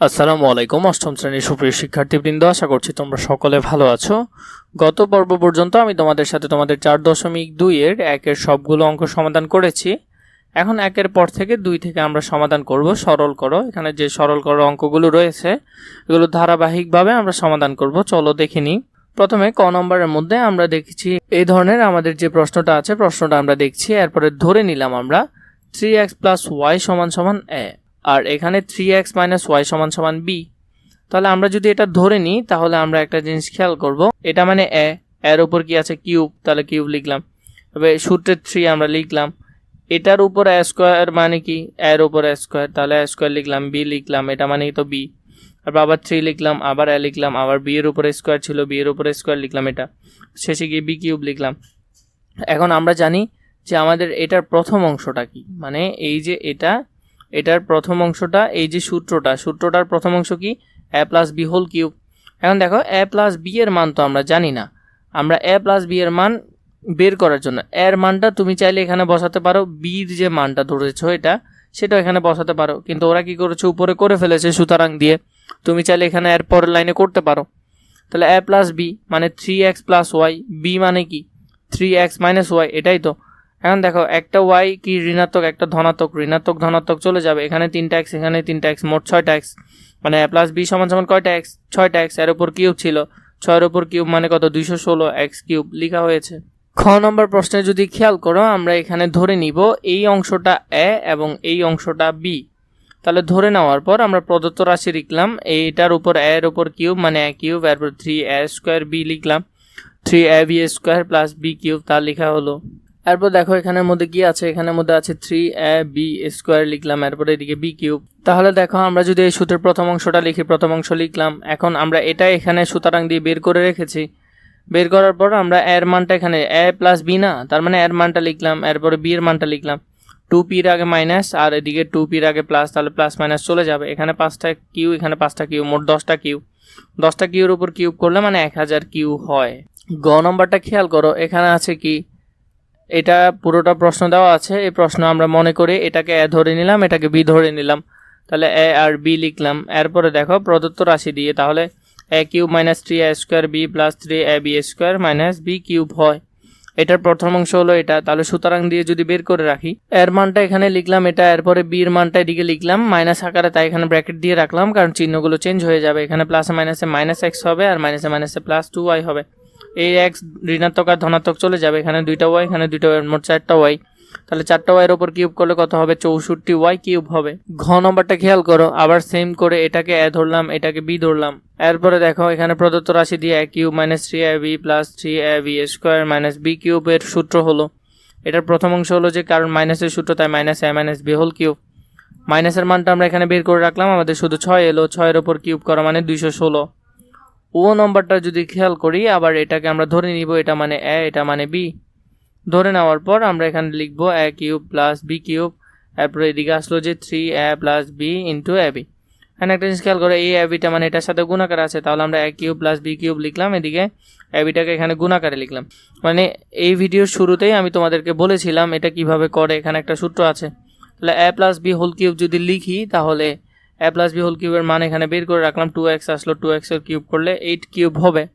আসসালামু আলাইকুম, অষ্টম শ্রেণির সুপ্রিয় শিক্ষার্থীবৃন্দ, আশা করছি তোমরা সকলে ভালো আছো। গত পর্ব পর্যন্ত আমি তোমাদের সাথে তোমাদের চার দশমিক দুইয়ের একের সবগুলো অঙ্ক সমাধান করেছি। এখন একের পর থেকে দুই থেকে আমরা সমাধান করব, সরল করো। এখানে যে সরল করো অঙ্কগুলো রয়েছে, এগুলো ধারাবাহিকভাবে আমরা সমাধান করব। চলো দেখে নিই। প্রথমে ক নম্বরের মধ্যে আমরা দেখেছি এই ধরনের আমাদের যে প্রশ্নটা আছে, প্রশ্নটা আমরা দেখছি। এরপরে ধরে নিলাম আমরা থ্রি এক্স প্লাস ওয়াই সমান সমান এ আর এখানে থ্রি এক্স মাইনাস ওয়াই সমান সমান বি তাহলে আমরা যদি এটা ধরে নিই, তাহলে আমরা একটা জিনিস খেয়াল করব। এটা মানে এ এর উপর কি আছে কিউব তাহলে কিউব লিখলাম। তবে সূত্রের থ্রি আমরা লিখলাম। এটার উপর এ স্কোয়ার মানে কি? এর উপর এ স্কোয়ার তাহলে এ স্কোয়ার লিখলাম বি লিখলাম, এটা মানে তো বি তারপর আবার থ্রি লিখলাম, আবার এ লিখলাম, আবার বি এর উপরে স্কোয়ার ছিল বি এর উপরে স্কোয়ার লিখলাম এটা। শেষে গিয়ে বি কিউব লিখলাম। এখন আমরা জানি যে আমাদের এটার প্রথম অংশটা কি? মানে এই যে এটা এটার প্রথম অংশটা, এই যে সূত্রটা, সূত্রটার প্রথম অংশ কি? A plus B whole cube এখন দেখো এ প্লাস বি এর মান তো আমরা জানি না। আমরা এ প্লাস বি এর মান বের করার জন্য, এর মানটা তুমি চাইলে এখানে বসাতে পারো বির যে মানটা ধরেছো এটা সেটা এখানে বসাতে পারো। কিন্তু ওরা কি করেছে? উপরে করে ফেলেছে সুতরাং দিয়ে। তুমি চাইলে এখানে এর পরের লাইনে করতে পারো। তাহলে এ প্লাস বি মানে three X plus Y B মানে কি? থ্রি এক্স মাইনাস ওয়াই এটাই তো। এখন দেখো, একটা ওয়াই কি ঋণাত্মক, একটা ধনাত্মক, ঋণাত্মক, ধনাত্মক চলে যাবে। এখানে তিনটা এক্স এখানে তিনটা এক্স মোট ছয়টা এক্স মানে প্লাস বি সমান সমান কয়টা এক্স ছয়টা এক্সের ওপর কিউব ছিল। ছয়ের ওপর কিউব মানে কত? দুইশো ষোলো এক্স কিউব লেখা হয়েছে। খ নম্বর প্রশ্নে যদি খেয়াল করো, আমরা এখানে ধরে নিব এই অংশটা এ এবং এই অংশটা বি তাহলে ধরে নেওয়ার পর আমরা প্রদত্ত রাশি লিখলাম, এইটার উপর এ এর উপর কিউব মানে এ কিউব, এরপর থ্রি এ স্কোয়ার বি লিখলাম। Three A B square plus B cube, তা লেখা হলো। এরপর দেখো এখানের মধ্যে কি আছে? এখানের মধ্যে আছে থ্রি এ বি স্কোয়ার লিখলাম, এরপর এদিকে বি কিউব তাহলে দেখো, আমরা যদি এই সূত্রের প্রথম অংশটা লিখি, প্রথম অংশ লিখলাম, এখন আমরা এটা এখানে সুতারাং দিয়ে বের করে রেখেছি। বের করার পর আমরা এর মানটা এখানে এ প্লাস বি না, তার মানে এর মানটা লিখলাম, এরপরে বি এর মানটা লিখলাম। টু পির আগে মাইনাস আর এদিকে টু পির আগে প্লাস তাহলে প্লাস মাইনাস চলে যাবে। এখানে পাঁচটা কিউ এখানে পাঁচটা কিউ মোট দশটা কিউ দশটা কিউর উপর কিউব করলে মানে এক হাজার কিউ হয়। গ নম্বরটা খেয়াল করো, এখানে আছে কি? এটা পুরোটা প্রশ্ন দেওয়া আছে। এই প্রশ্ন আমরা মনে করি এটাকে এ ধরে নিলাম, এটাকে বি ধরে নিলাম। তাহলে এ আর বি লিখলাম। এরপরে দেখো, প্রদত্ত রাশি দিয়ে, তাহলে A cube minus three A square B plus three A B square minus B cube হয়। এটার প্রথম অংশ হলো এটা। তাহলে সুতরাং দিয়ে যদি বের করে রাখি, এর মানটা এখানে লিখলাম এটা, এরপরে বির মানটা এদিকে লিখলাম, মাইনাস আকারে তাই এখানে ব্র্যাকেট দিয়ে রাখলাম, কারণ চিহ্নগুলো চেঞ্জ হয়ে যাবে। এখানে প্লাসে মাইনাসে মাইনাস এক্স হবে আর মাইনাসে মাইনাসে প্লাস টু ওয়াই হবে। এই এক্স ঋণাত্মক আর ধনাত্মক চলে যাবে। এখানে দুইটা ওয়াই এখানে দুইটা ওয়াই মোট চারটা ওয়াই তাহলে চারটা ওয়াইয়ের ওপর কিউব করলে কত হবে? চৌষট্টি ওয়াই কিউব হবে। ঘ নম্বরটা খেয়াল করো, আবার সেম করে এটাকে এ ধরলাম, এটাকে বি ধরলাম। এরপরে দেখো, এখানে প্রদত্ত রাশি দিয়ে A cube minus three A B plus three A B square minus B কিউবের সূত্র হলো। এটার প্রথম অংশ হলো যে কারণ মাইনাসের সূত্র, তাই minus A minus B whole cube. মাইনাসের মানটা আমরা এখানে বের করে রাখলাম, আমাদের শুধু ছয় এলো, ছয়ের ওপর কিউব করা মানে দুইশো ষোলো। ও নম্বরটা যদি খেয়াল করি, আবার এটাকে আমরা ধরে নিব, এটা মানে এ, এটা মানে বি। ধরে নেওয়ার পর আমরা এখানে লিখব A cube plus B cube, এরপরে এদিকে আসলো যে three, A plus B into A B. এখানে একটা জিনিস খেয়াল করে, এই এবিটা মানে এটার সাথে গুণাকার আছে, তাহলে আমরা A cube plus B cube লিখলাম, এদিকে এবিটাকে এখানে গুণাকারে লিখলাম। মানে এই ভিডিওর শুরুতেই আমি তোমাদেরকে বলেছিলাম এটা কীভাবে করে, এখানে একটা সূত্র আছে। তাহলে A plus B whole cube যদি লিখি, তাহলে এ প্লাস বি হোল কিউবের মান এখানে বের করে রাখলাম টু এক্স আসলো টু এক্সের কিউব করলে এইট কিউব হবে।